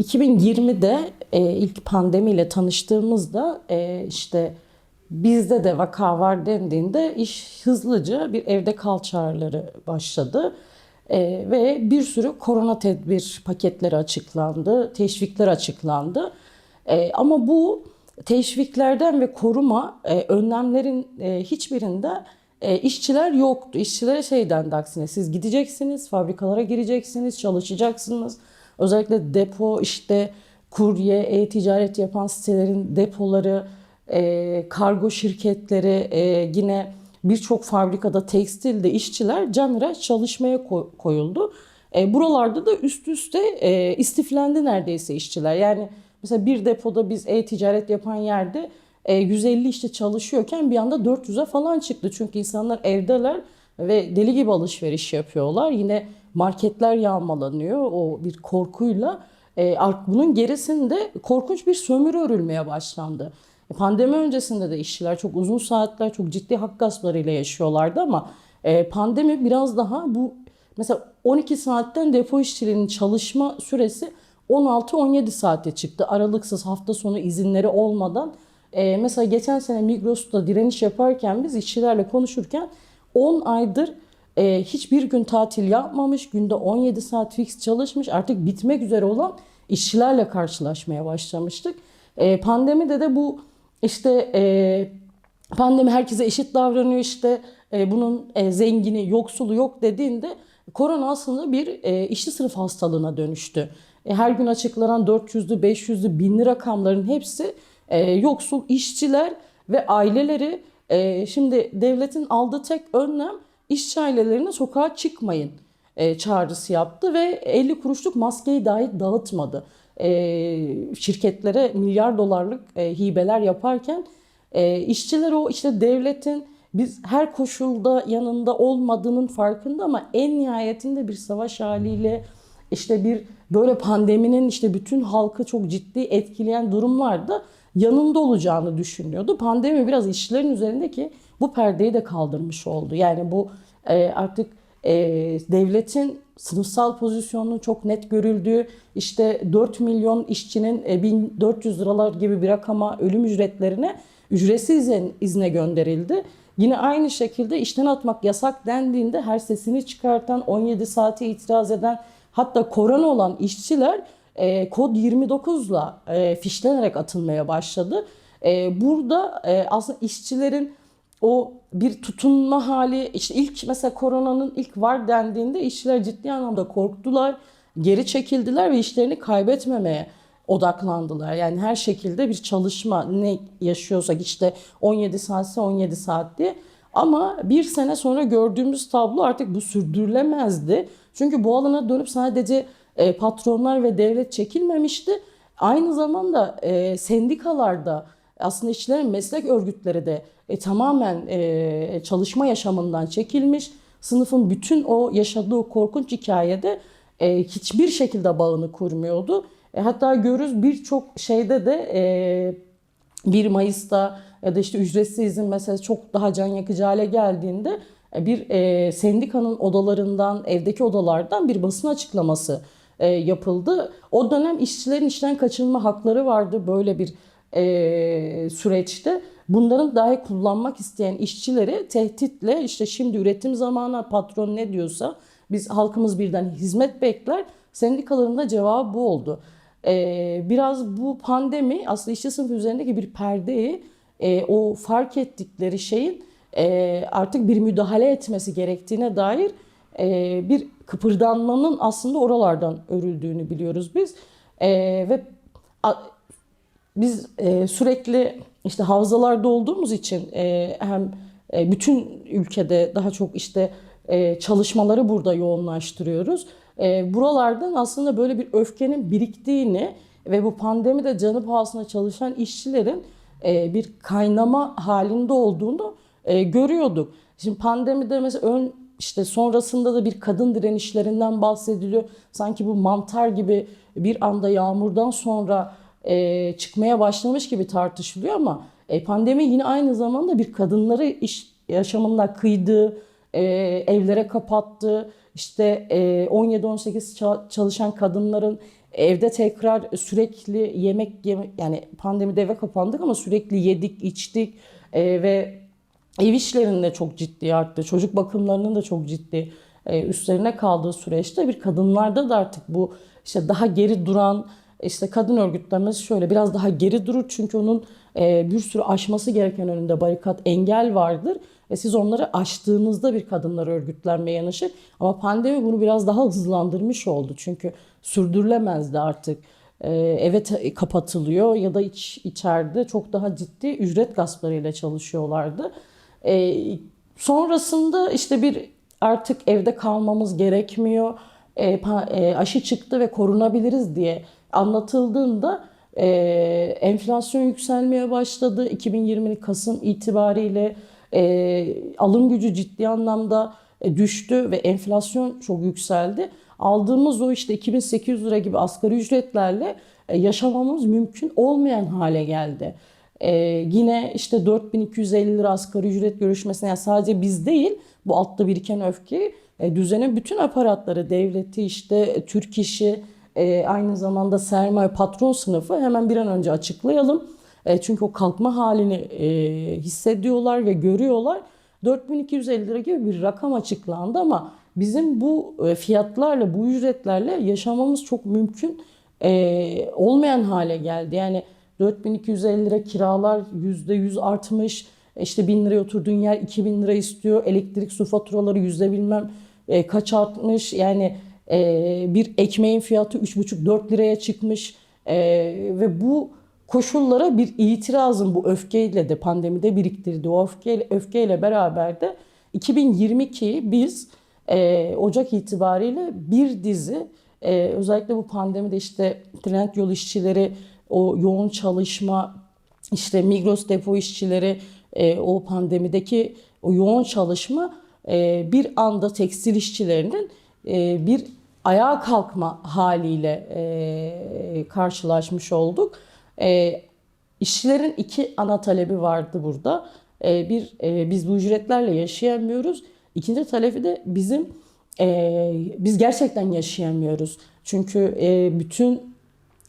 2020'de e, ilk pandemiyle tanıştığımızda e, işte bizde de vaka var dendiğinde iş hızlıca bir evde kal çağrıları başladı. E, ve bir sürü korona tedbir paketleri açıklandı, teşvikler açıklandı. E, ama bu teşviklerden ve koruma e, önlemlerin e, hiçbirinde e, işçiler yoktu. İşçilere şey dendi aksine siz gideceksiniz, fabrikalara gireceksiniz, çalışacaksınız. Özellikle depo işte kurye, e-ticaret yapan sitelerin depoları, e, kargo şirketleri, e, yine birçok fabrikada tekstilde işçiler canhıraş çalışmaya ko- koyuldu. E, buralarda da üst üste e, istiflendi neredeyse işçiler. Yani mesela bir depoda biz e-ticaret yapan yerde e, 150 işte çalışıyorken bir anda 400'e falan çıktı. Çünkü insanlar evdeler ve deli gibi alışveriş yapıyorlar. Yine marketler yağmalanıyor o bir korkuyla. E, bunun gerisinde korkunç bir sömürü örülmeye başlandı. E, Pandemi öncesinde de işçiler çok uzun saatler, çok ciddi hak gasplarıyla yaşıyorlardı ama e, pandemi biraz daha bu mesela 12 saatten depo işçiliğinin çalışma süresi 16-17 saate çıktı. Aralıksız hafta sonu izinleri olmadan. Mesela geçen sene Migros'ta direniş yaparken biz işçilerle konuşurken 10 aydır e, hiçbir gün tatil yapmamış, günde 17 saat fix çalışmış, artık bitmek üzere olan işçilerle karşılaşmaya başlamıştık. E, pandemide de bu işte e, pandemi herkese eşit davranıyor işte e, bunun e, zengini yoksulu yok dediğinde korona aslında bir e, işçi sınıf hastalığına dönüştü. E, her gün açıklanan 400'lü 500'lü binli rakamların hepsi e, yoksul işçiler ve aileleri e, şimdi devletin aldığı tek önlem işçi ailelerine sokağa çıkmayın e, çağrısı yaptı ve 50 kuruşluk maskeyi dahi dağıtmadı. E, şirketlere milyar dolarlık e, hibeler yaparken e, işçiler o işte devletin biz her koşulda yanında olmadığının farkında ama en nihayetinde bir savaş haliyle işte bir böyle pandeminin işte bütün halkı çok ciddi etkileyen durumlarda yanında olacağını düşünüyordu. Pandemi biraz işçilerin üzerindeki bu perdeyi de kaldırmış oldu. Yani bu e, artık e, devletin sınıfsal pozisyonunun çok net görüldüğü işte 4 milyon işçinin e, 1400 liralar gibi bir rakama ölüm ücretlerine ücretsiz izne gönderildi. Yine aynı şekilde işten atmak yasak dendiğinde her sesini çıkartan 17 saate itiraz eden hatta korona olan işçiler e, kod 29'la e, fişlenerek atılmaya başladı. E, burada e, aslında işçilerin o bir tutunma hali işte ilk mesela koronanın ilk var dendiğinde işçiler ciddi anlamda korktular, geri çekildiler ve işlerini kaybetmemeye odaklandılar. Yani her şekilde bir çalışma ne yaşıyorsak işte 17 saatse 17 saat diye. Ama bir sene sonra gördüğümüz tablo artık bu sürdürülemezdi. Çünkü bu alana dönüp sadece e, patronlar ve devlet çekilmemişti. Aynı zamanda e, sendikalarda aslında işçilerin meslek örgütleri de e, tamamen e, çalışma yaşamından çekilmiş. Sınıfın bütün o yaşadığı korkunç hikayede e, hiçbir şekilde bağını kurmuyordu. E, hatta görürüz birçok şeyde de e, 1 Mayıs'ta ya da işte ücretsiz izin meselesi çok daha can yakıcı hale geldiğinde e, bir e, sendikanın odalarından, evdeki odalardan bir basın açıklaması e, yapıldı. O dönem işçilerin işten kaçınma hakları vardı böyle bir e, süreçte. Bunların dahi kullanmak isteyen işçileri tehditle işte şimdi üretim zamanı patron ne diyorsa biz halkımız birden hizmet bekler. Sendikaların da cevabı bu oldu. E, biraz bu pandemi aslında işçi sınıfı üzerindeki bir perdeyi e, o fark ettikleri şeyin e, artık bir müdahale etmesi gerektiğine dair e, bir kıpırdanmanın aslında oralardan örüldüğünü biliyoruz biz. E, ve biz e, sürekli işte havzalarda olduğumuz için e, hem e, bütün ülkede daha çok işte e, çalışmaları burada yoğunlaştırıyoruz. E, buralardan aslında böyle bir öfkenin biriktiğini ve bu pandemide canı pahasına çalışan işçilerin e, bir kaynama halinde olduğunu e, görüyorduk. Şimdi pandemide mesela ön işte sonrasında da bir kadın direnişlerinden bahsediliyor. Sanki bu mantar gibi bir anda yağmurdan sonra e, çıkmaya başlamış gibi tartışılıyor ama e, pandemi yine aynı zamanda bir kadınları iş yaşamında kıydı, e, evlere kapattı. İşte e, 17-18 ça- çalışan kadınların evde tekrar sürekli yemek yeme yani pandemide eve kapandık ama sürekli yedik, içtik e, ve ev işlerinde çok ciddi arttı. Çocuk bakımlarının da çok ciddi e, üstlerine kaldığı süreçte bir kadınlarda da artık bu işte daha geri duran işte kadın örgütlenmesi şöyle biraz daha geri durur çünkü onun e, bir sürü aşması gereken önünde barikat engel vardır ve siz onları aştığınızda bir kadınlar örgütlenmeye yanaşır. Ama pandemi bunu biraz daha hızlandırmış oldu çünkü sürdürülemezdi artık. E, eve te- kapatılıyor ya da iç, içeride çok daha ciddi ücret gasplarıyla çalışıyorlardı. E, sonrasında işte bir artık evde kalmamız gerekmiyor. E, pa- e, aşı çıktı ve korunabiliriz diye anlatıldığında e, enflasyon yükselmeye başladı. 2020 Kasım itibariyle e, alım gücü ciddi anlamda e, düştü ve enflasyon çok yükseldi. Aldığımız o işte 2800 lira gibi asgari ücretlerle e, yaşamamız mümkün olmayan hale geldi. Ee, yine işte 4250 lira asgari ücret görüşmesine yani sadece biz değil bu altta biriken öfke e, düzenin bütün aparatları devleti işte Türk işi e, aynı zamanda sermaye patron sınıfı hemen bir an önce açıklayalım. E, çünkü o kalkma halini e, hissediyorlar ve görüyorlar. 4250 lira gibi bir rakam açıklandı ama bizim bu e, fiyatlarla bu ücretlerle yaşamamız çok mümkün e, olmayan hale geldi. Yani 4250 lira kiralar %100 artmış. İşte 1000 liraya oturduğun yer 2000 lira istiyor. Elektrik su faturaları yüzde bilmem e, kaç artmış. Yani e, bir ekmeğin fiyatı 3,5-4 liraya çıkmış. E, ve bu koşullara bir itirazın bu öfkeyle de pandemide biriktirdiği o öfkeyle, öfkeyle beraber de 2022 biz e, Ocak itibariyle bir dizi e, özellikle bu pandemide işte trend yol işçileri o yoğun çalışma işte Migros depo işçileri e, o pandemideki o yoğun çalışma e, bir anda tekstil işçilerinin e, bir ayağa kalkma haliyle e, karşılaşmış olduk. E, işçilerin iki ana talebi vardı burada. E, bir e, biz bu ücretlerle yaşayamıyoruz. İkinci talebi de bizim e, biz gerçekten yaşayamıyoruz. Çünkü e, bütün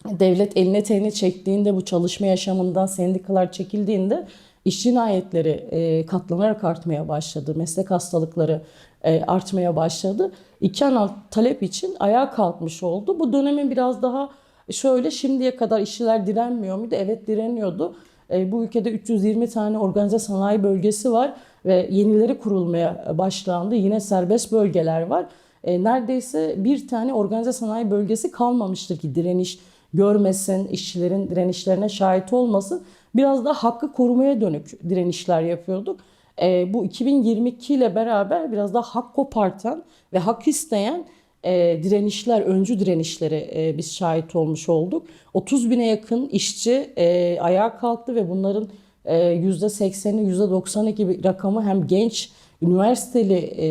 devlet eline teline çektiğinde bu çalışma yaşamından sendikalar çekildiğinde iş cinayetleri e, katlanarak artmaya başladı. Meslek hastalıkları e, artmaya başladı. İki ana talep için ayağa kalkmış oldu. Bu dönemin biraz daha şöyle şimdiye kadar işçiler direnmiyor muydu? Evet direniyordu. E, bu ülkede 320 tane organize sanayi bölgesi var ve yenileri kurulmaya başlandı. Yine serbest bölgeler var. E, neredeyse bir tane organize sanayi bölgesi kalmamıştır ki direniş görmesin, işçilerin direnişlerine şahit olmasın. Biraz da hakkı korumaya dönük direnişler yapıyorduk. E, bu 2022 ile beraber biraz daha hak kopartan ve hak isteyen e, direnişler, öncü direnişleri e, biz şahit olmuş olduk. 30 bine yakın işçi e, ayağa kalktı ve bunların e, %80'i, %90'ı gibi rakamı hem genç, üniversiteli e,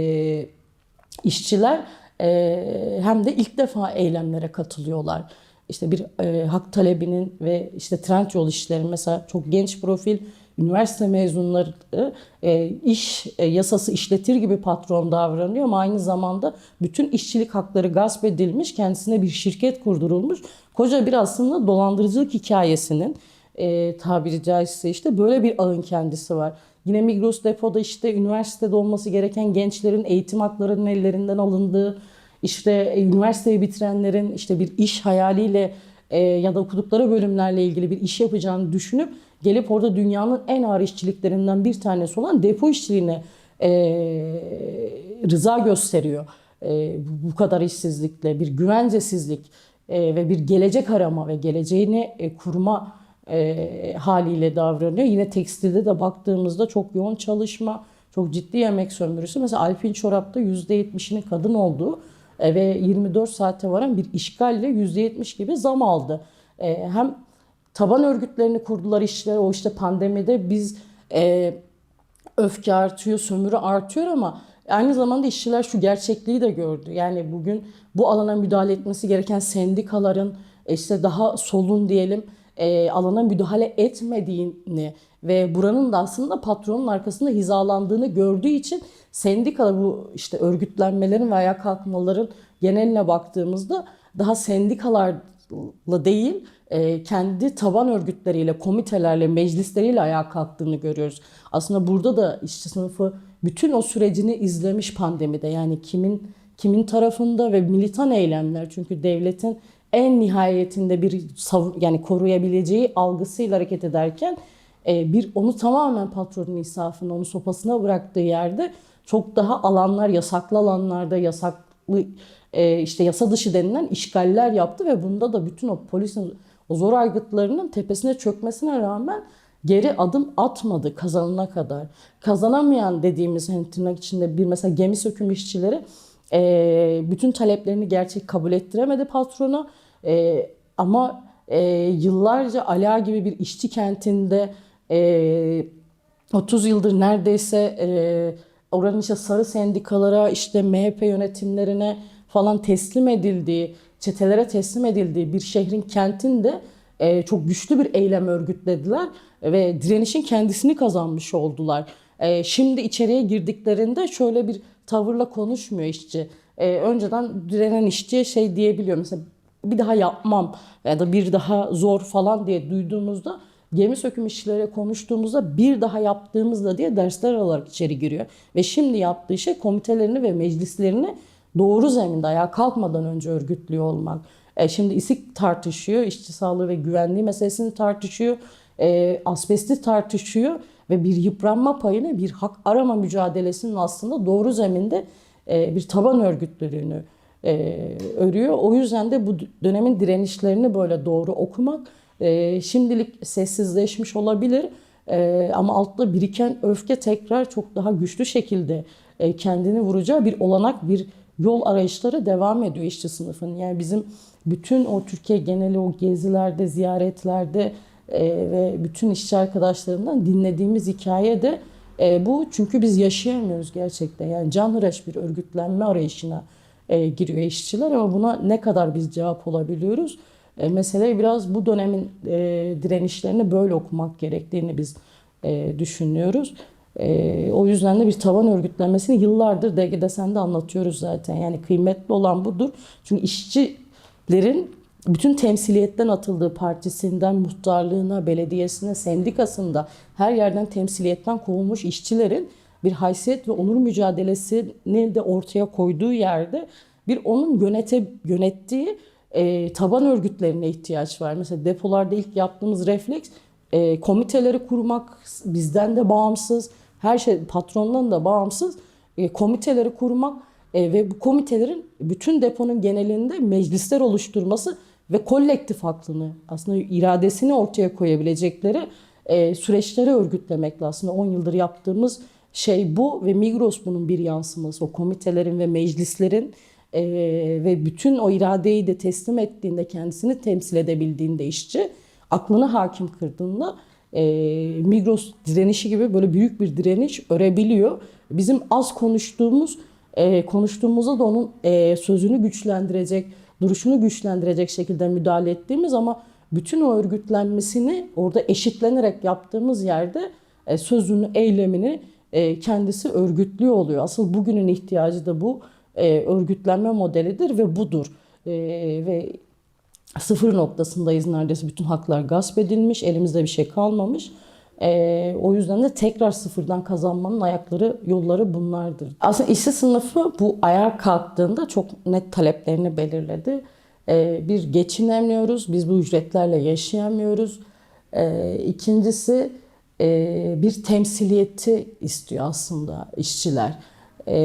işçiler e, hem de ilk defa eylemlere katılıyorlar. İşte bir e, hak talebinin ve işte trend yol işçilerin mesela çok genç profil üniversite mezunları e, iş e, yasası işletir gibi patron davranıyor ama aynı zamanda bütün işçilik hakları gasp edilmiş, kendisine bir şirket kurdurulmuş. Koca bir aslında dolandırıcılık hikayesinin e, tabiri caizse işte böyle bir ağın kendisi var. Yine Migros depoda işte üniversitede olması gereken gençlerin eğitim haklarının ellerinden alındığı, işte e, üniversiteyi bitirenlerin işte bir iş hayaliyle e, ya da okudukları bölümlerle ilgili bir iş yapacağını düşünüp gelip orada dünyanın en ağır işçiliklerinden bir tanesi olan depo işçiliğine e, rıza gösteriyor. E, bu kadar işsizlikle bir güvencesizlik e, ve bir gelecek arama ve geleceğini e, kurma e, haliyle davranıyor. Yine tekstilde de baktığımızda çok yoğun çalışma, çok ciddi yemek sömürüsü. Mesela Alpin Çorap'ta %70'inin kadın olduğu e, ve 24 saate varan bir işgalle %70 gibi zam aldı. E, hem taban örgütlerini kurdular işçiler o işte pandemide biz e, öfke artıyor, sömürü artıyor ama aynı zamanda işçiler şu gerçekliği de gördü. Yani bugün bu alana müdahale etmesi gereken sendikaların işte daha solun diyelim e, alana müdahale etmediğini ve buranın da aslında patronun arkasında hizalandığını gördüğü için sendikalar bu işte örgütlenmelerin ve ayağa kalkmaların geneline baktığımızda daha sendikalar kalkmakla değil, e, kendi taban örgütleriyle, komitelerle, meclisleriyle ayağa kalktığını görüyoruz. Aslında burada da işçi sınıfı bütün o sürecini izlemiş pandemide. Yani kimin kimin tarafında ve militan eylemler çünkü devletin en nihayetinde bir sav- yani koruyabileceği algısıyla hareket ederken e, bir onu tamamen patronun insafına, onu sopasına bıraktığı yerde çok daha alanlar, yasaklı alanlarda yasaklı e, işte yasa dışı denilen işgaller yaptı ve bunda da bütün o polisin zor aygıtlarının tepesine çökmesine rağmen geri adım atmadı kazanana kadar. Kazanamayan dediğimiz hani tırnak içinde bir mesela gemi söküm işçileri e, bütün taleplerini gerçek kabul ettiremedi patrona. E, ama e, yıllarca Ala gibi bir işçi kentinde e, 30 yıldır neredeyse e, oranın işte sarı sendikalara, işte MHP yönetimlerine falan teslim edildiği, çetelere teslim edildiği bir şehrin kentinde e, çok güçlü bir eylem örgütlediler ve direnişin kendisini kazanmış oldular. E, şimdi içeriye girdiklerinde şöyle bir tavırla konuşmuyor işçi. E, önceden direnen işçiye şey diyebiliyor mesela bir daha yapmam ya da bir daha zor falan diye duyduğumuzda gemi söküm işçileriyle konuştuğumuzda bir daha yaptığımızda diye dersler alarak içeri giriyor. Ve şimdi yaptığı şey komitelerini ve meclislerini doğru zeminde ayağa kalkmadan önce örgütlüyor olmak. E, şimdi İSİK tartışıyor, işçi sağlığı ve güvenliği meselesini tartışıyor, e, asbesti tartışıyor ve bir yıpranma payını, bir hak arama mücadelesinin aslında doğru zeminde e, bir taban örgütlülüğünü e, örüyor. O yüzden de bu dönemin direnişlerini böyle doğru okumak e, şimdilik sessizleşmiş olabilir. E, ama altta biriken öfke tekrar çok daha güçlü şekilde e, kendini vuracağı bir olanak, bir yol arayışları devam ediyor işçi sınıfının. Yani bizim bütün o Türkiye geneli o gezilerde, ziyaretlerde e, ve bütün işçi arkadaşlarımdan dinlediğimiz hikaye de e, bu. Çünkü biz yaşayamıyoruz gerçekten. Yani canhıraş bir örgütlenme arayışına e, giriyor işçiler ama buna ne kadar biz cevap olabiliyoruz? E, meseleyi biraz bu dönemin e, direnişlerini böyle okumak gerektiğini biz e, düşünüyoruz. E, o yüzden de bir taban örgütlenmesini yıllardır DG'de sen de anlatıyoruz zaten. Yani kıymetli olan budur. Çünkü işçilerin bütün temsiliyetten atıldığı partisinden muhtarlığına, belediyesine, sendikasında her yerden temsiliyetten kovulmuş işçilerin bir haysiyet ve onur mücadelesini de ortaya koyduğu yerde bir onun yönete, yönettiği e, taban örgütlerine ihtiyaç var. Mesela depolarda ilk yaptığımız refleks e, komiteleri kurmak bizden de bağımsız, her şey patrondan da bağımsız e, komiteleri kurmak e, ve bu komitelerin bütün deponun genelinde meclisler oluşturması ve kolektif aklını aslında iradesini ortaya koyabilecekleri e, süreçleri örgütlemekle aslında 10 yıldır yaptığımız şey bu ve Migros bunun bir yansıması. O komitelerin ve meclislerin e, ve bütün o iradeyi de teslim ettiğinde kendisini temsil edebildiğinde işçi aklını hakim kırdığında e, Migros direnişi gibi böyle büyük bir direniş örebiliyor. Bizim az konuştuğumuz e, konuştuğumuzda da onun e, sözünü güçlendirecek, duruşunu güçlendirecek şekilde müdahale ettiğimiz ama bütün o örgütlenmesini orada eşitlenerek yaptığımız yerde e, sözünü, eylemini e, kendisi örgütlüyor oluyor. Asıl bugünün ihtiyacı da bu e, örgütlenme modelidir ve budur. E, ve sıfır noktasındayız neredeyse bütün haklar gasp edilmiş, elimizde bir şey kalmamış. E, o yüzden de tekrar sıfırdan kazanmanın ayakları, yolları bunlardır. Aslında işçi sınıfı bu ayağa kalktığında çok net taleplerini belirledi. E, bir geçinemiyoruz, biz bu ücretlerle yaşayamıyoruz. E, ikincisi e, bir temsiliyeti istiyor aslında işçiler. E,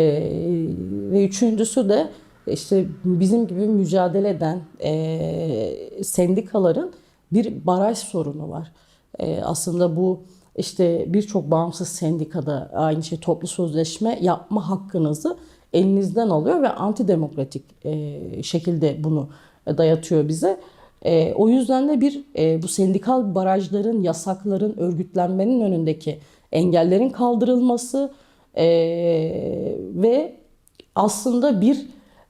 ve üçüncüsü de işte bizim gibi mücadele eden e, sendikaların bir baraj sorunu var. E, aslında bu işte birçok bağımsız sendikada aynı şey toplu sözleşme yapma hakkınızı elinizden alıyor ve antidemokratik e, şekilde bunu dayatıyor bize. E, o yüzden de bir e, bu sendikal barajların, yasakların, örgütlenmenin önündeki engellerin kaldırılması e, ve aslında bir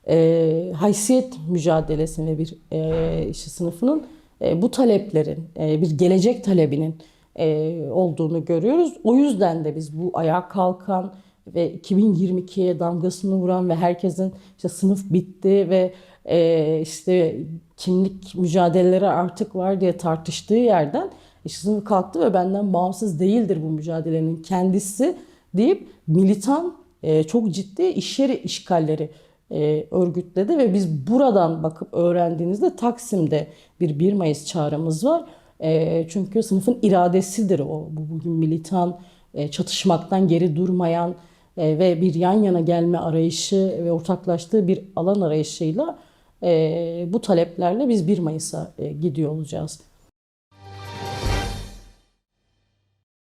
e, haysiyet mücadelesi ve bir e, işçi sınıfının e, bu taleplerin, e, bir gelecek talebinin e, olduğunu görüyoruz. O yüzden de biz bu ayağa kalkan ve 2022'ye damgasını vuran ve herkesin işte sınıf bitti ve e, işte kimlik mücadeleleri artık var diye tartıştığı yerden işçi sınıfı kalktı ve benden bağımsız değildir bu mücadelenin kendisi deyip militan e, çok ciddi iş yeri işgalleri e, örgütledi ve biz buradan bakıp öğrendiğinizde Taksim'de bir 1 Mayıs çağrımız var. E, çünkü sınıfın iradesidir o. Bu bugün militan, e, çatışmaktan geri durmayan e, ve bir yan yana gelme arayışı ve ortaklaştığı bir alan arayışıyla e, bu taleplerle biz 1 Mayıs'a e, gidiyor olacağız.